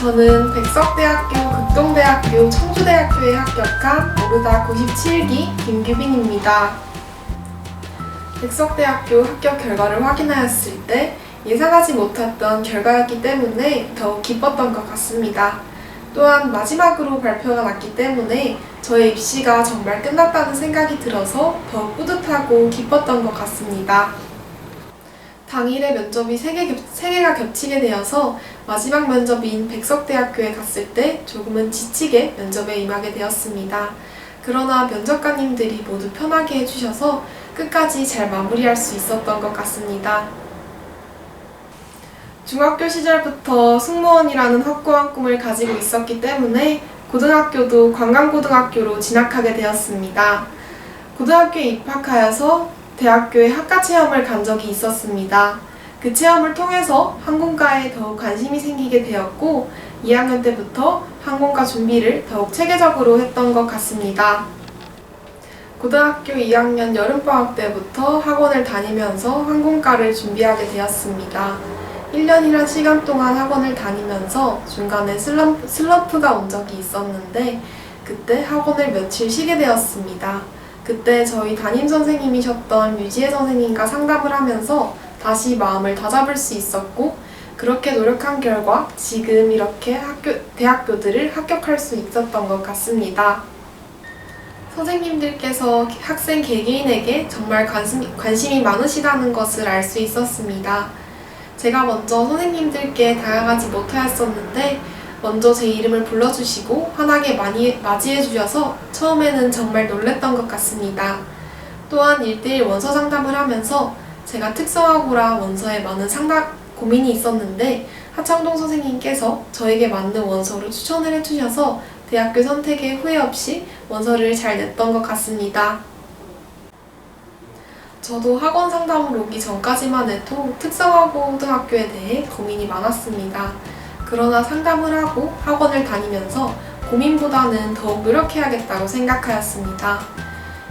저는 백석대학교, 극동대학교, 청주대학교에 합격한 오르다 97기 김규빈입니다. 백석대학교 합격 결과를 확인하였을 때 예상하지 못했던 결과였기 때문에 더욱 기뻤던 것 같습니다. 또한 마지막으로 발표가 났기 때문에 저의 입시가 정말 끝났다는 생각이 들어서 더욱 뿌듯하고 기뻤던 것 같습니다. 당일에 면접이 3개 겹, 3개가 겹치게 되어서 마지막 면접인 백석대학교에 갔을 때 조금은 지치게 면접에 임하게 되었습니다. 그러나 면접관님들이 모두 편하게 해주셔서 끝까지 잘 마무리할 수 있었던 것 같습니다. 중학교 시절부터 승무원이라는 확고한 꿈을 가지고 있었기 때문에 고등학교도 관광고등학교로 진학하게 되었습니다. 고등학교에 입학하여서 대학교에 학과 체험을 간 적이 있었습니다. 그 체험을 통해서 항공과에 더욱 관심이 생기게 되었고 2학년 때부터 항공과 준비를 더욱 체계적으로 했던 것 같습니다. 고등학교 2학년 여름방학 때부터 학원을 다니면서 항공과를 준비하게 되었습니다. 1년이란 시간 동안 학원을 다니면서 중간에 슬럼프, 슬럼프가 온 적이 있었는데 그때 학원을 며칠 쉬게 되었습니다. 그때 저희 담임 선생님이셨던 유지혜 선생님과 상담을 하면서 다시 마음을 다잡을 수 있었고 그렇게 노력한 결과 지금 이렇게 학교, 대학교들을 합격할 수 있었던 것 같습니다. 선생님들께서 학생 개개인에게 정말 관심, 관심이 많으시다는 것을 알 수 있었습니다. 제가 먼저 선생님들께 다가가지 못하였었는데 먼저 제 이름을 불러주시고 환하게 많이 맞이해 주셔서 처음에는 정말 놀랬던 것 같습니다. 또한 1대1 원서 상담을 하면서 제가 특성화고라 원서에 많은 상담 고민이 있었는데 하창동 선생님께서 저에게 맞는 원서를 추천을 해주셔서 대학교 선택에 후회 없이 원서를 잘 냈던 것 같습니다. 저도 학원 상담을 오기 전까지만 해도 특성화고 고등학교에 대해 고민이 많았습니다. 그러나 상담을 하고 학원을 다니면서 고민보다는 더욱 노력해야겠다고 생각하였습니다.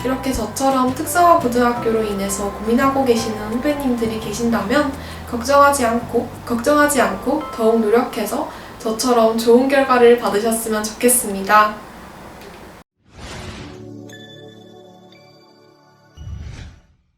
이렇게 저처럼 특성화 고등학교로 인해서 고민하고 계시는 후배님들이 계신다면 걱정하지 않고 걱정하지 않고 더욱 노력해서 저처럼 좋은 결과를 받으셨으면 좋겠습니다.